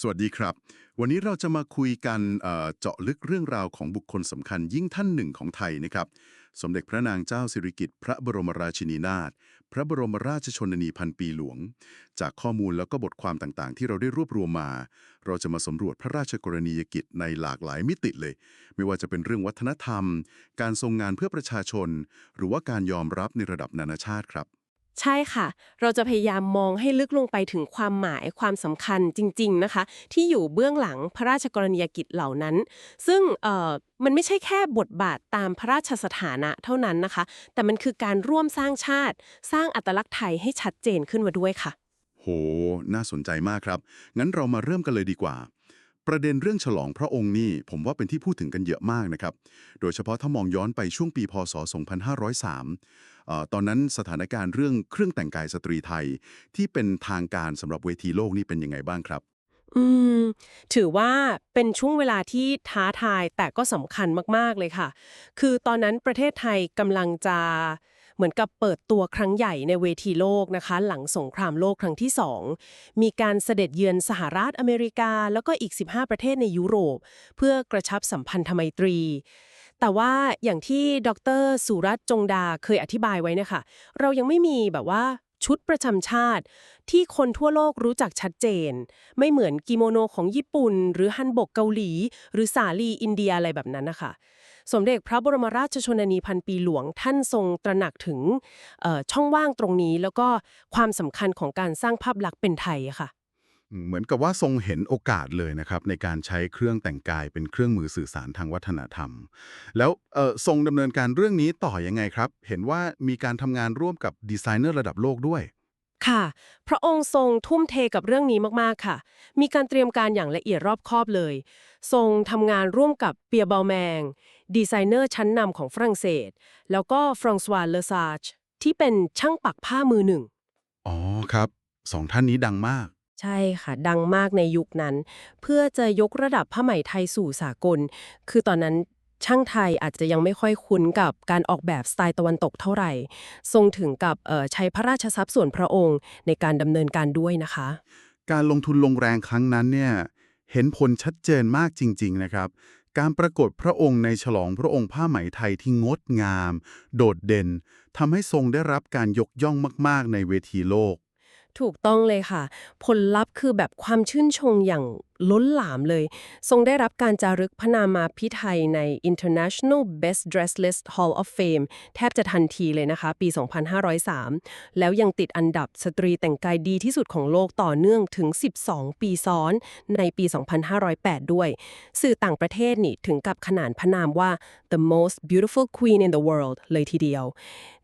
สวัสดีครับ วันนี้เราจะมาคุยกันเเจาะลึกเรื่องราวของบุคคลสำคัญยิ่งท่านหนึ่งของไทยนะครับ สมเด็จพระนางเจ้าสิริกิติ์พระบรมราชินีนาถพระบรมราชชนนีพันปีหลวง จากข้อมูลแล้วก็บทความต่างๆ ที่เราได้รวบรวมมา เราจะมาสำรวจพระราชกรณียกิจในหลากหลายมิติเลย ไม่ว่าจะเป็นเรื่องวัฒนธรรม การทรงงานเพื่อประชาชน หรือว่าการยอมรับในระดับนานาชาติครับ ใช่ค่ะ เราจะพยายามมองให้ลึกลงไปถึงความหมายความสำคัญจริง ๆนะคะ ที่อยู่เบื้องหลังพระราชกรณียกิจเหล่านั้น ซึ่งเออมันไม่ใช่แค่บทบาทตามพระราชสถานะเท่านั้นนะคะ แต่มันคือการร่วมสร้างชาติ สร้างอัตลักษณ์ไทยให้ชัดเจนขึ้นมาด้วยค่ะ โห น่าสนใจมากครับ งั้นเรามาเริ่มกันเลยดีกว่า ประเด็นเรื่องฉลองพระองค์นี่ผมว่าเป็นที่พูดถึงกันเยอะมากนะครับ โดยเฉพาะถ้ามองย้อนไปช่วงปีพศ 2503เอ่อ ตอนนั้นสถานการณ์เรื่องเครื่องแต่งกายสตรีไทย ที่เป็นทางการสำหรับเวทีโลกนี่เป็นยังไงบ้างครับ อืม ถือว่าเป็นช่วงเวลาที่ท้าทายแต่ก็สำคัญมากๆเลยค่ะ คือตอนนั้นประเทศไทยกำลังจะเหมือนกับเปิดตัวครั้งใหญ่ในเวทีโลกนะคะ หลังสงครามโลกครั้งที่ 2 มีการเสด็จเยือนสหรัฐอเมริกา แล้วก็อีก 15 ประเทศในยุโรป เพื่อกระชับสัมพันธไมตรี แต่ว่าอย่างที่ดรสุรัตน์จงดาเคยอธิบายไว้นะคะ เรายังไม่มีแบบว่าชุดประจำชาติ ที่คนทั่วโลกรู้จักชัดเจน ไม่เหมือนกิโมโนของญี่ปุ่น หรือฮันบกเกาหลี หรือสาลีอินเดียอะไรแบบนั้นนะคะสมเด็จพระบรมราชชนนีพันปีหลวงท่านทรงตระหนักถึงช่องว่างตรงนี้ แล้วก็ความสำคัญของการสร้างภาพลักษณ์เป็นไทยค่ะ เหมือนกับว่าทรงเห็นโอกาสเลยนะครับในการใช้เครื่องแต่งกายเป็นเครื่องมือสื่อสารทางวัฒนธรรม แล้วเอ่อทรงดำเนินการเรื่องนี้ต่อยังไงครับ เห็นว่ามีการทำงานร่วมกับดีไซเนอร์ระดับโลกด้วย ค่ะ พระองค์ทรงทุ่มเทกับเรื่องนี้มากๆค่ะ มีการเตรียมการอย่างละเอียดรอบคอบเลย ทรงทำงานร่วมกับเปียร์เบลแมง ดีไซเนอร์ชั้นนำของฝรั่งเศส แล้วก็ฟรองซวาเลซาจที่เป็นช่างปักผ้ามือหนึ่งอ๋อครับสองท่านนี้ดังมาก ใช่ค่ะ ดังมากในยุคนั้น เพื่อจะยกระดับผ้าไหมไทยสู่สากล คือตอนนั้นช่างไทยอาจจะยังไม่ค่อยคุ้นกับการออกแบบสไตล์ตะวันตกเท่าไหร่ ทรงถึงกับใช้พระราชทรัพย์ส่วนพระองค์ในการดำเนินการด้วยนะคะ การลงทุนลงแรงครั้งนั้นเนี่ยเห็นผลชัดเจนมากจริง ๆ นะครับ การปรากฏพระองค์ในฉลองพระองค์ผ้าไหมไทยที่งดงาม โดดเด่นทำให้ทรงได้รับการยกย่องมาก ๆ ในเวทีโลก ถูกต้องเลยค่ะ ผลลัพธ์คือแบบความชื่นชมอย่างล้นหลามเลย ทรงได้รับการจารึกพระนามาพิไทยใน International Best Dress List Hall of Fame แทบจะทันทีเลยนะคะ ปี 2503 แล้วยังติดอันดับสตรีแต่งกายดีที่สุดของโลกต่อเนื่องถึง 12 ปีซ้อนในปี 2508 ด้วย สื่อต่างประเทศนี่ถึงกับขนานพระนามว่า the most beautiful queen in the world เลยทีเดียว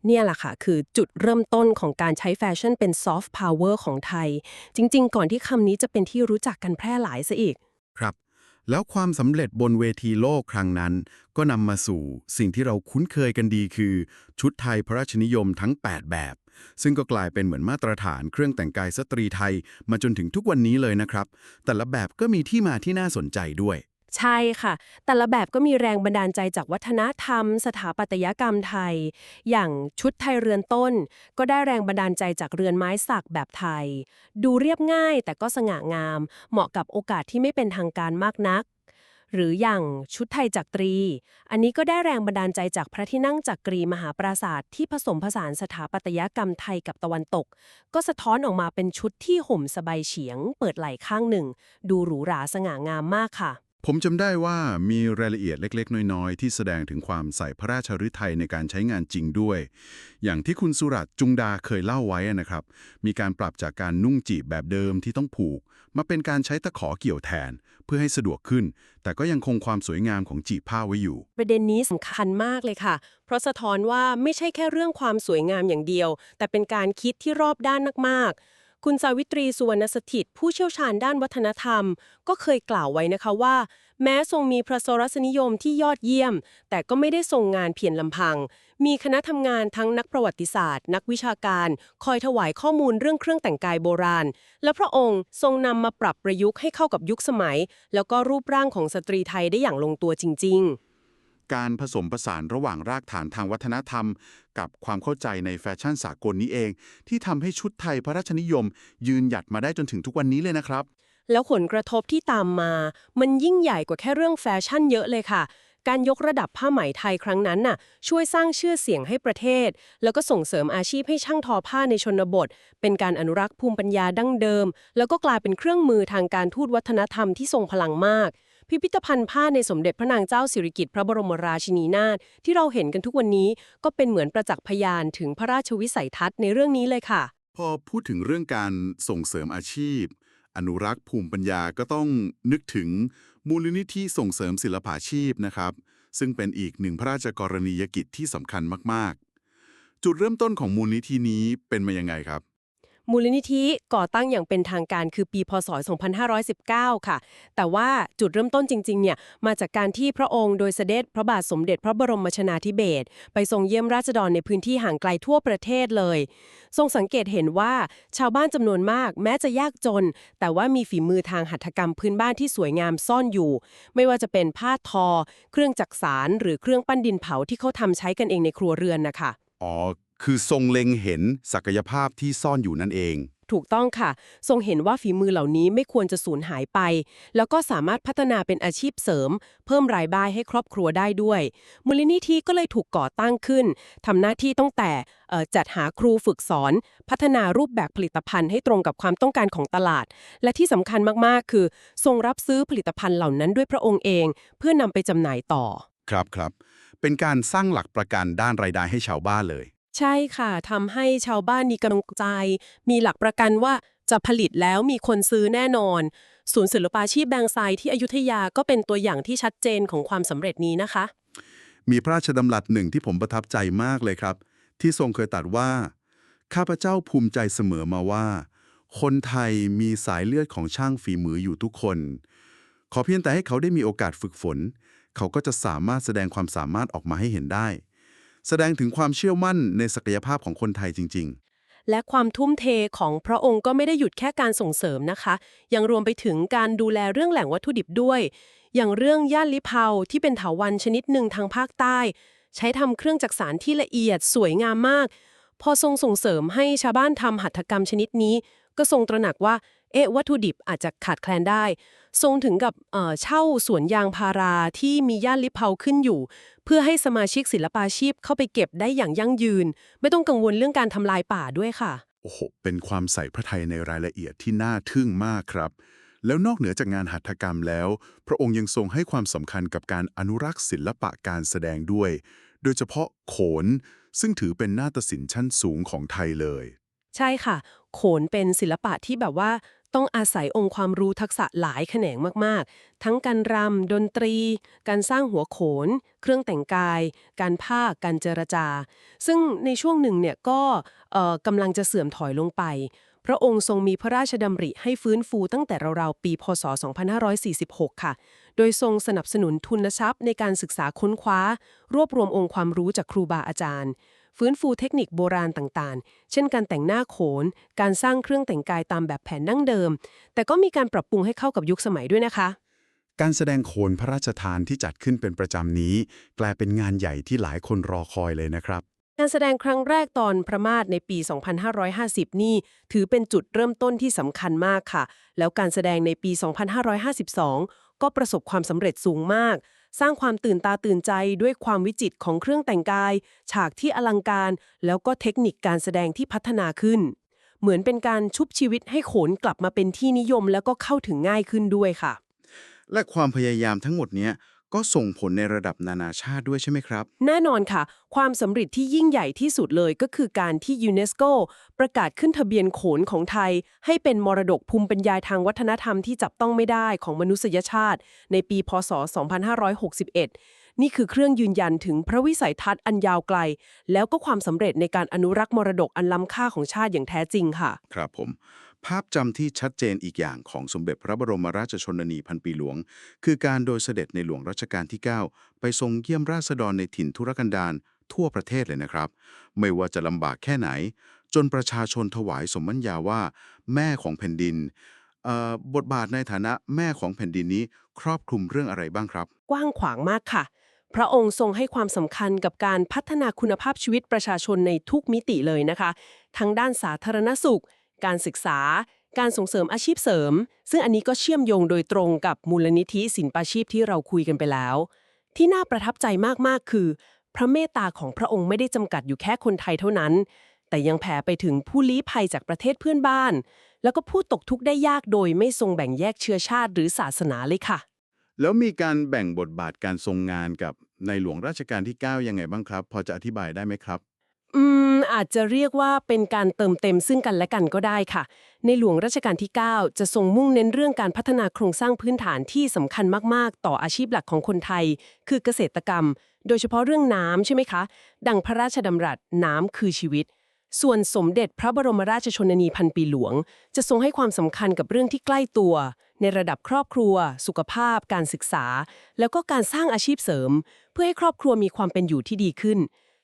เนี่ยแหละค่ะ คือจุดเริ่มต้นของการใช้แฟชั่นเป็น soft power ของไทย จริง ๆ ก่อนที่คำนี้จะเป็นที่รู้จักกันแพร่หลายซะอีก ครับ แล้วความสำเร็จบนเวทีโลกครั้งนั้น ก็นำมาสู่สิ่งที่เราคุ้นเคยกันดีคือ ชุดไทยพระราชนิยมทั้ง 8 แบบ ซึ่งก็กลายเป็นเหมือนมาตรฐานเครื่องแต่งกายสตรีไทย มาจนถึงทุกวันนี้เลยนะครับ แต่ละแบบก็มีที่มาที่น่าสนใจด้วย ใช่ค่ะ แต่ละแบบก็มีแรงบันดาลใจจากวัฒนธรรม สถาปัตยกรรมไทย อย่างชุดไทยเรือนต้น ก็ได้แรงบันดาลใจจากเรือนไม้สักแบบไทย ดูเรียบง่ายแต่ก็สง่างาม เหมาะกับโอกาสที่ไม่เป็นทางการมากนัก หรืออย่างชุดไทยจักรี อันนี้ก็ได้แรงบันดาลใจจากพระที่นั่งจักรีมหาปราสาทที่ผสมผสานสถาปัตยกรรมไทยกับตะวันตก ก็สะท้อนออกมาเป็นชุดที่ห่มสบายเฉียง เปิดไหล่ข้างหนึ่ง ดูหรูหราสง่างามมากค่ะ ผมจำได้ว่ามีรายละเอียดเล็ก ๆ น้อย ๆ ที่แสดงถึงความใส่พระราชฤทัยในการใช้งานจริงด้วย อย่างที่คุณสุรัตน์จุงดาเคยเล่าไว้นะครับ มีการปรับจากการนุ่งจีบแบบเดิมที่ต้องผูก มาเป็นการใช้ตะขอเกี่ยวแทน เพื่อให้สะดวกขึ้น แต่ก็ยังคงความสวยงามของจีบผ้าไว้อยู่ ประเด็นนี้สำคัญมากเลยค่ะ เพราะสะท้อนว่าไม่ใช่แค่เรื่องความสวยงามอย่างเดียว แต่เป็นการคิดที่รอบด้านมากๆ คุณสาวิตรีสุวรรณสถิตผู้เชี่ยวชาญด้านวัฒนธรรม ก็เคยกล่าวไว้นะคะว่า แม้ทรงมีพระสรสนิยมที่ยอดเยี่ยม แต่ก็ไม่ได้ทรงงานเพียงลำพัง มีคณะทำงานทั้งนักประวัติศาสตร์ นักวิชาการ คอยถวายข้อมูลเรื่องเครื่องแต่งกายโบราณ และพระองค์ทรงนำมาปรับประยุกต์ให้เข้ากับยุคสมัย แล้วก็รูปร่างของสตรีไทยได้อย่างลงตัวจริง ๆ การผสมผสานระหว่างรากฐานทางวัฒนธรรม กับความเข้าใจในแฟชั่นสากลนี้เอง ที่ทำให้ชุดไทยพระราชนิยม ยืนหยัดมาได้จนถึงทุกวันนี้เลยนะครับ แล้วผลกระทบที่ตามมา มันยิ่งใหญ่กว่าแค่เรื่องแฟชั่นเยอะเลยค่ะ การยกระดับผ้าไหมไทยครั้งนั้นน่ะ ช่วยสร้างชื่อเสียงให้ประเทศ แล้วก็ส่งเสริมอาชีพให้ช่างทอผ้าในชนบท เป็นการอนุรักษ์ภูมิปัญญาดั้งเดิม แล้วก็กลายเป็นเครื่องมือทางการทูตวัฒนธรรมที่ทรงพลังมาก พิพิธภัณฑ์ผ้าในสมเด็จพระนางเจ้าสิริกิติ์พระบรมราชินีนาถที่เราเห็นกันทุกวันนี้ก็เป็นเหมือนประจักษ์พยานถึงพระราชวิสัยทัศน์ในเรื่องนี้เลยค่ะ พอพูดถึงเรื่องการส่งเสริมอาชีพ อนุรักษ์ภูมิปัญญาก็ต้องนึกถึงมูลนิธิส่งเสริมศิลปาชีพนะครับ ซึ่งเป็นอีกหนึ่งพระราชกรณียกิจที่สำคัญมากๆ จุดเริ่มต้นของมูลนิธินี้เป็นมายังไงครับ มูลนิธิก่อตั้งอย่างเป็นทางการคือปีพศ 2519 ค่ะ แต่ว่าจุดเริ่มต้นจริงๆ เนี่ย มาจากการที่พระองค์โดยเสด็จพระบาทสมเด็จพระบรมชนาธิเบศรไปทรงเยี่ยมราษฎรในพื้นที่ห่างไกลทั่วประเทศเลย ทรงสังเกตเห็นว่าชาวบ้านจำนวนมาก แม้จะยากจน แต่ว่ามีฝีมือทางหัตถกรรมพื้นบ้านที่สวยงามซ่อนอยู่ ไม่ว่าจะเป็นผ้าทอ เครื่องจักสานหรือเครื่องปั้นดินเผาที่เขาทำใช้กันเองในครัวเรือนนะคะอ๋อ คือทรงเล็งเห็นศักยภาพที่ซ่อนอยู่นั่นเอง ถูกต้องค่ะ ทรงเห็นว่าฝีมือเหล่านี้ไม่ควรจะสูญหายไป แล้วก็สามารถพัฒนาเป็นอาชีพเสริม เพิ่มรายได้ให้ครอบครัวได้ด้วย มูลนิธิก็เลยถูกก่อตั้งขึ้นทำหน้าที่ตั้งแต่เอ่อจัดหาครูฝึกสอน พัฒนารูปแบบผลิตภัณฑ์ให้ตรงกับความต้องการของตลาด และที่สำคัญมากๆ คือ ทรงรับซื้อผลิตภัณฑ์เหล่านั้นด้วยพระองค์เอง เพื่อนำไปจำหน่ายต่อ ครับครับเป็นการสร้างหลักประกันด้านรายได้ให้ชาวบ้านเลย ใช่ค่ะทำให้ชาวบ้านมีกำลังใจ มีหลักประกันว่าจะผลิตแล้วมีคนซื้อแน่นอน ศูนย์ศิลปาชีพแบงไซที่อยุธยาก็เป็นตัวอย่างที่ชัดเจนของความสำเร็จนี้นะคะ มีพระราชดำรัสหนึ่งที่ผมประทับใจมากเลยครับ ที่ทรงเคยตรัดว่า ข้าพเจ้าภูมิใจเสมอมาว่า คนไทยมีสายเลือดของช่างฝีมืออยู่ทุกคน ขอเพียงแต่ให้เขาได้มีโอกาสฝึกฝน เขาก็จะสามารถแสดงความสามารถออกมาให้เห็นได้ แสดงถึงความเชื่อมั่นในศักยภาพของคนไทยจริง ๆ และความทุ่มเทของพระองค์ก็ไม่ได้หยุดแค่การส่งเสริมนะคะ ยังรวมไปถึงการดูแลเรื่องแหล่งวัตถุดิบด้วย อย่างเรื่องย่านลิเผาที่เป็นเถาวัลย์ชนิดหนึ่งทางภาคใต้ ใช้ทำเครื่องจักสานที่ละเอียดสวยงามมาก พอทรงส่งเสริมให้ชาวบ้านทำหัตถกรรมชนิดนี้ ก็ทรงตระหนักว่า เอ๊ะวัตถุดิบอาจจะขาดแคลนได้ ทรงถึงกับเอ่อเช่าสวนยางพาราที่มีย่านลิเผาขึ้นอยู่ เพื่อให้สมาชิกศิลปาชีพเข้าไปเก็บได้อย่างยั่งยืน ไม่ต้องกังวลเรื่องการทำลายป่าด้วยค่ะๆโอ้โห เป็นความใส่พระทัยในรายละเอียดที่น่าทึ่งมากครับ แล้วนอกเหนือจากงานหัตถกรรมแล้ว พระองค์ยังทรงให้ความสำคัญกับการอนุรักษ์ศิลปะการแสดงด้วย โดยเฉพาะโขน ซึ่งถือเป็นนาฏศิลป์ชั้นสูงของไทยเลย ใช่ค่ะ โขนเป็นศิลปะที่แบบว่า ต้องอาศัยองค์ความรู้ทักษะหลายแขนงมากๆ ทั้งการรำดนตรี การสร้างหัวโขน เครื่องแต่งกาย การพากย์การเจรจา ซึ่งในช่วงหนึ่งเนี่ยก็กำลังจะเสื่อมถอยลงไป พระองค์ทรงมีพระราชดำริให้ฟื้นฟูตั้งแต่ราวๆ ปี พศ 2546 ค่ะ โดยทรงสนับสนุนทุนทรัพย์ในการศึกษาค้นคว้า รวบรวมองค์ความรู้จากครูบาอาจารย์ ฟื้นฟูเทคนิคโบราณต่างๆ เช่นการแต่งหน้าโขน การสร้างเครื่องแต่งกายตามแบบแผนดั้งเดิม แต่ก็มีการปรับปรุงให้เข้ากับยุคสมัยด้วยนะคะ การแสดงโขนพระราชทานที่จัดขึ้นเป็นประจำนี้ กลายเป็นงานใหญ่ที่หลายคนรอคอยเลยนะครับ การแสดงครั้งแรกตอนพระมาศในปี 2550 นี่ ถือเป็นจุดเริ่มต้นที่สำคัญมากค่ะ แล้วการแสดงในปี 2552 ก็ประสบความสำเร็จสูงมาก สร้างความตื่นตาตื่นใจด้วยความวิจิตรของเครื่องแต่งกาย ฉากที่อลังการ แล้วก็เทคนิคการแสดงที่พัฒนาขึ้น เหมือนเป็นการชุบชีวิตให้โขนกลับมาเป็นที่นิยมแล้วก็เข้าถึงง่ายขึ้นด้วยค่ะ และความพยายามทั้งหมดเนี้ย ก็ส่งผลในระดับนานาชาติด้วยใช่ไหมครับ แน่นอนค่ะ ความสำเร็จที่ยิ่งใหญ่ที่สุดเลยก็คือการที่ยูเนสโกประกาศขึ้นทะเบียนโขนของไทย ให้เป็นมรดกภูมิปัญญาทางวัฒนธรรมที่จับต้องไม่ได้ของมนุษยชาติ ในปี พศ 2561 นี่คือเครื่องยืนยันถึงพระวิสัยทัศน์อันยาวไกล แล้วก็ความสำเร็จในการอนุรักษ์มรดกอันล้ำค่าของชาติอย่างแท้จริงค่ะ ครับผม ภาพจำที่ชัดเจนอีกอย่างของสมเด็จพระบรมราชชนนีพันปีหลวง คือการโดยเสด็จในหลวงรัชกาลที่ 9 ไปทรงเยี่ยมราษฎรในถิ่นทุรกันดารทั่วประเทศเลยนะครับ ไม่ว่าจะลำบากแค่ไหน จนประชาชนถวายสมมัญญาว่า แม่ของแผ่นดินเอ่อบทบาทในฐานะแม่ของแผ่นดินนี้ ครอบคลุมเรื่องอะไรบ้างครับ กว้างขวางมากค่ะ พระองค์ทรงให้ความสำคัญกับการพัฒนาคุณภาพชีวิตประชาชนในทุกมิติเลยนะคะ ทั้งด้านสาธารณสุข การศึกษา การส่งเสริมอาชีพเสริม ซึ่งอันนี้ก็เชื่อมโยงโดยตรงกับมูลนิธิสินปาชีพที่เราคุยกันไปแล้ว ที่น่าประทับใจมากๆ คือ พระเมตตาของพระองค์ไม่ได้จำกัดอยู่แค่คนไทยเท่านั้น แต่ยังแผ่ไปถึงผู้ลี้ภัยจากประเทศเพื่อนบ้าน แล้วก็ผู้ตกทุกข์ได้ยากโดยไม่ทรงแบ่งแยกเชื้อชาติหรือศาสนาเลยค่ะ แล้วมีการแบ่งบทบาทการทรงงานกับในหลวงรัชกาลที่ 9 ยังไงบ้างครับ พอจะอธิบายได้ไหมครับ อืม อาจจะเรียกว่าเป็นการเติมเต็มซึ่งกันและกันก็ได้ค่ะ ในหลวงรัชกาลที่ 9 จะทรงมุ่งเน้นเรื่องการพัฒนาโครงสร้างพื้นฐานที่สำคัญมาก ๆ ต่ออาชีพหลักของคนไทย คือเกษตรกรรม โดยเฉพาะเรื่องน้ำใช่ไหมคะ ดังพระราชดำรัสน้ำคือชีวิต ส่วนสมเด็จพระบรมราชชนนีพันปีหลวง จะทรงให้ความสำคัญกับเรื่องที่ใกล้ตัว ในระดับครอบครัว สุขภาพ การศึกษา แล้วก็การสร้างอาชีพเสริม เพื่อให้ครอบครัวมีความเป็นอยู่ที่ดีขึ้น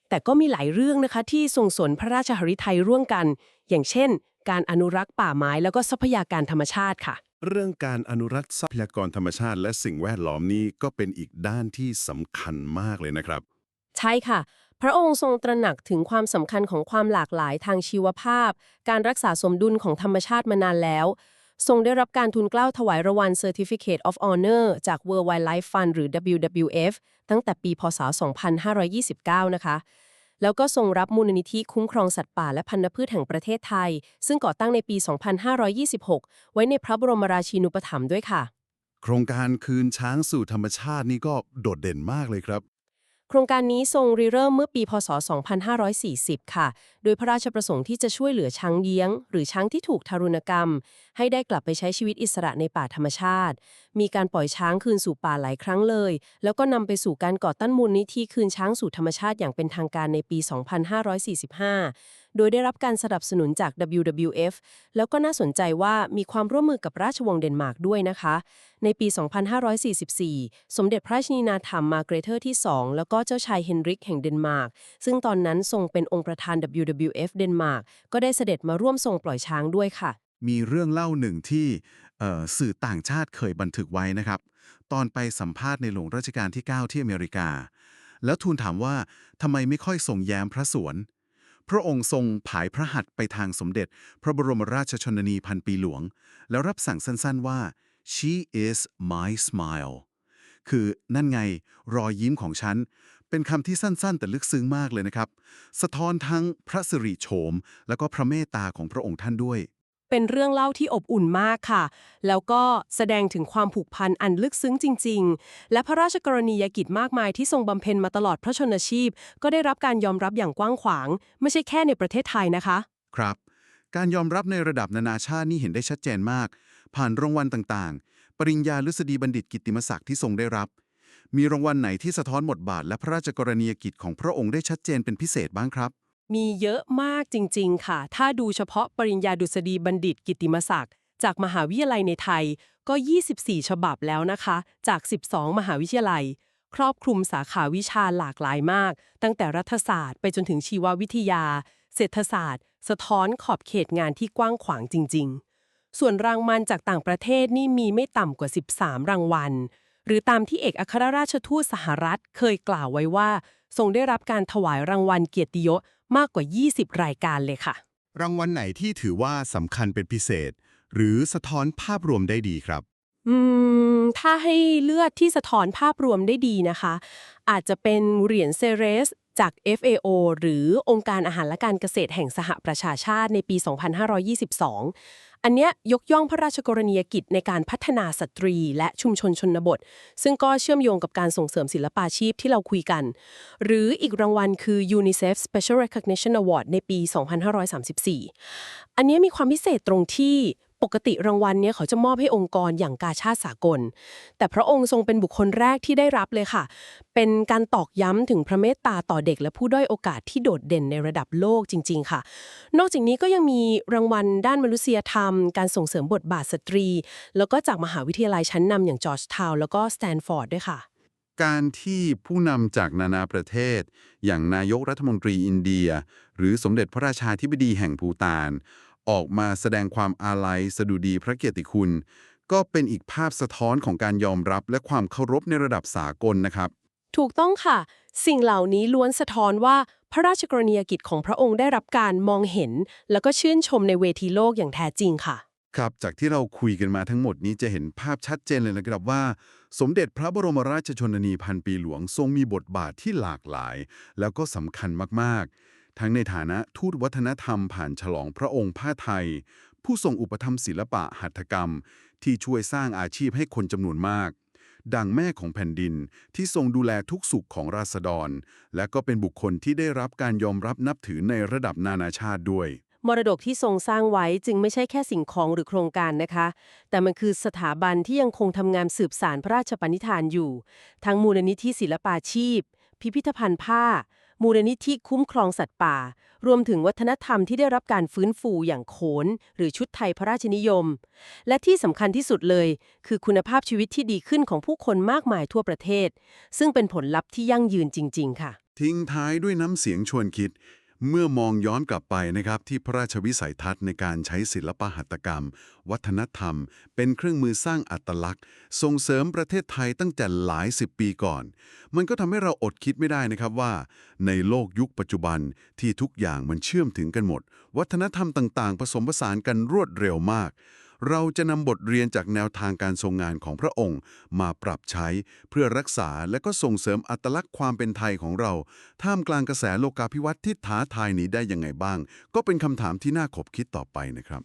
แต่ก็มีหลายเรื่องนะคะที่ทรงสนพระราชหฤทัยร่วมกัน อย่างเช่น การอนุรักษ์ป่าไม้แล้วก็ทรัพยากรธรรมชาติค่ะ เรื่องการอนุรักษ์ทรัพยากรธรรมชาติ และสิ่งแวดล้อมนี้ก็เป็นอีกด้านที่สำคัญมากเลยนะครับ ใช่ค่ะ พระองค์ทรงตระหนักถึงความสำคัญของความหลากหลายทางชีวภาพ การรักษาสมดุลของธรรมชาติมานานแล้ว ทรงได้รับการทุนเกล้าถวายรางวัล Certificate of Honor จาก World Wildlife Fund หรือ WWF ตั้งแต่ปีพศ 2529 นะคะ แล้วก็ทรงรับมูลนิธิคุ้มครองสัตว์ป่าและพันธุ์พืชแห่งประเทศไทย ซึ่งก่อตั้งในปี 2526 ไว้ในพระบรมราชินูปถัมภ์ด้วยค่ะ โครงการคืนช้างสู่ธรรมชาตินี่ก็โดดเด่นมากเลยครับ โครงการนี้ทรงริเริ่มเมื่อปีพศ 2540 ค่ะ โดยพระราชประสงค์ที่จะช่วยเหลือช้างเยี้ยง หรือช้างที่ถูกทารุณกรรม ให้ได้กลับไปใช้ชีวิตอิสระในป่าธรรมชาติ มีการปล่อยช้างคืนสู่ป่าหลายครั้งเลย แล้วก็นำไปสู่การก่อตั้งมูลนิธิคืนช้างสู่ธรรมชาติอย่างเป็นทางการในปี 2545 โดยได้รับการสนับสนุนจาก WWF แล้วก็น่าสนใจว่ามีความร่วมมือกับราชวงศ์เดนมาร์กด้วยนะคะ ในปี 2544 สมเด็จพระราชินีนาถรรมมาเกรเทอร์ที่ 2 แล้วก็เจ้าชายเฮนริกแห่งเดนมาร์ก ซึ่งตอนนั้นทรงเป็นองค์ประธาน WWF เดนมาร์ก ก็ได้เสด็จมาร่วมทรงปล่อยช้างด้วยค่ะ มีเรื่องเล่าหนึ่งที่สื่อต่างชาติเคยบันทึกไว้นะครับ ตอนไปสัมภาษณ์ในหลวงรัชกาลที่ 9 ที่อเมริกา แล้วทูลถามว่าทำไมไม่ค่อยทรงแย้มพระสวน พระองค์ทรงผายพระหัตถ์ไปทางสมเด็จ พระบรมราชชนนีพันปีหลวง แล้วรับสั่งสั้นๆว่า she is my smile คือนั่นไง รอยยิ้มของฉัน เป็นคำที่สั้นๆ แต่ลึกซึ้งมากเลยนะครับ สะท้อนทั้งพระสิริโฉม และก็พระเมตตาของพระองค์ท่านด้วย เป็นเรื่องเล่าที่อบอุ่นมากค่ะ แล้วก็แสดงถึงความผูกพันอันลึกซึ้งจริง ๆ และพระราชกรณียกิจมากมายที่ทรงบำเพ็ญมาตลอดพระชนชีพ ก็ได้รับการยอมรับอย่างกว้างขวาง ไม่ใช่แค่ในประเทศไทยนะคะ ครับ การยอมรับในระดับนานาชาตินี่เห็นได้ชัดเจนมาก ผ่านรางวัลต่างๆ ปริญญาฤษฎีบัณฑิตกิตติมศักดิ์ที่ทรงได้รับ มีรางวัลไหนที่สะท้อนบทบาท และพระราชกรณียกิจของพระองค์ได้ชัดเจนเป็นพิเศษบ้างครับ มีเยอะมากจริง ๆ ค่ะ ถ้าดูเฉพาะปริญญาดุษฎีบัณฑิตกิติมศักดิ์จากมหาวิทยาลัยในไทยก็ 24 ฉบับแล้วนะคะ จาก 12 มหาวิทยาลัย ครอบคลุมสาขาวิชาหลากหลายมาก ตั้งแต่รัฐศาสตร์ไปจนถึงชีววิทยา เศรษฐศาสตร์ สะท้อนขอบเขตงานที่กว้างขวางจริง ๆ ส่วนรางวัลจากต่างประเทศนี่มีไม่ต่ำกว่า 13 รางวัล หรือตามที่เอกอัครราชทูตสหรัฐเคยกล่าวไว้ว่า ทรงได้รับการถวายรางวัลเกียรติยศ มากกว่า 20 รายการเลยค่ะ รางวัลไหนที่ถือว่าสำคัญเป็นพิเศษ หรือสะท้อนภาพรวมได้ดีครับ อืม ถ้าให้เลือดที่สะท้อนภาพรวมได้ดีนะคะ อาจจะเป็นเหรียญเซเรสจาก FAO หรือองค์การอาหารและการเกษตรแห่งสหประชาชาติในปี 2522 อันเนี้ยยกย่องพระราชกรณียกิจในการพัฒนาสตรีและชุมชนชนบท ซึ่งก็เชื่อมโยงกับการส่งเสริมศิลปาชีพที่เราคุยกัน หรืออีกรางวัลคือ UNICEF Special Recognition Award ในปี 2534 อันนี้มีความพิเศษตรงที่ ปกติรางวัลเนี้ยเขาจะมอบให้องค์กรอย่างกาชาติสากล แต่พระองค์ทรงเป็นบุคคลแรกที่ได้รับเลยค่ะ เป็นการตอกย้ำถึงพระเมตตาต่อเด็กและผู้ด้อยโอกาสที่โดดเด่นในระดับโลกจริง ๆ ค่ะ นอกจากนี้ก็ยังมีรางวัลด้านมนุษยธรรม การส่งเสริมบทบาทสตรี แล้วก็จากมหาวิทยาลัยชั้นนำอย่างจอร์จทาวน์แล้วก็สแตนฟอร์ดด้วยค่ะการที่ผู้นำจากนานาประเทศ อย่างนายกรัฐมนตรีอินเดีย หรือสมเด็จพระราชาธิบดีแห่งภูตาน ออกมาแสดงความอาลัยสดุดีพระเกียรติคุณ ก็เป็นอีกภาพสะท้อนของการยอมรับและความเคารพในระดับสากลนะครับ ถูกต้องค่ะ สิ่งเหล่านี้ล้วนสะท้อนว่าพระราชกรณียกิจของพระองค์ได้รับการมองเห็น แล้วก็ชื่นชมในเวทีโลกอย่างแท้จริงค่ะ ครับ จากที่เราคุยกันมาทั้งหมดนี้จะเห็นภาพชัดเจนเลยนะครับว่า สมเด็จพระบรมราชชนนีพันปีหลวงทรงมีบทบาทที่หลากหลาย แล้วก็สำคัญมากๆ ทั้งในฐานะทูตวัฒนธรรมผ่านฉลองพระองค์ผ้าไทย ผู้ทรงอุปถัมภ์ศิลปะหัตถกรรม ที่ช่วยสร้างอาชีพให้คนจำนวนมาก ดังแม่ของแผ่นดินที่ทรงดูแลทุกสุขของราษฎร และก็เป็นบุคคลที่ได้รับการยอมรับนับถือในระดับนานาชาติด้วยมรดกที่ทรงสร้างไว้จึงไม่ใช่แค่สิ่งของหรือโครงการนะคะ แต่มันคือสถาบันที่ยังคงทำงานสืบสารพระราชปณิธานอยู่ ทั้งมูลนิธิศิลปาชีพ พิพิธภัณฑ์ผ้า มูลนิธิคุ้มครองสัตว์ป่า รวมถึงวัฒนธรรมที่ได้รับการฟื้นฟูอย่างโขน หรือชุดไทยพระราชนิยม และที่สำคัญที่สุดเลย คือคุณภาพชีวิตที่ดีขึ้นของผู้คนมากมายทั่วประเทศ ซึ่งเป็นผลลัพธ์ที่ยั่งยืนจริง ๆ ค่ะ ทิ้งท้ายด้วยน้ำเสียงชวนคิด เมื่อมองย้อนกลับไปนะครับที่พระราชวิสัยทัศน์ในการใช้ศิลปหัตถกรรม วัฒนธรรม เป็นเครื่องมือสร้างอัตลักษณ์ ส่งเสริมประเทศไทยตั้งแต่หลายสิบปีก่อน มันก็ทำให้เราอดคิดไม่ได้นะครับว่า ในโลกยุคปัจจุบันที่ทุกอย่างมันเชื่อมถึงกันหมด วัฒนธรรมต่าง ๆ ผสมผสานกันรวดเร็วมาก เราจะนำบทเรียนจากแนวทางการทรงงานของพระองค์ มาปรับใช้เพื่อรักษาและก็ส่งเสริมอัตลักษณ์ความเป็นไทยของเรา ท่ามกลางกระแสโลกาภิวัตน์ที่ท้าทายนี้ได้ยังไงบ้าง ก็เป็นคำถามที่น่าขบคิดต่อไปนะครับ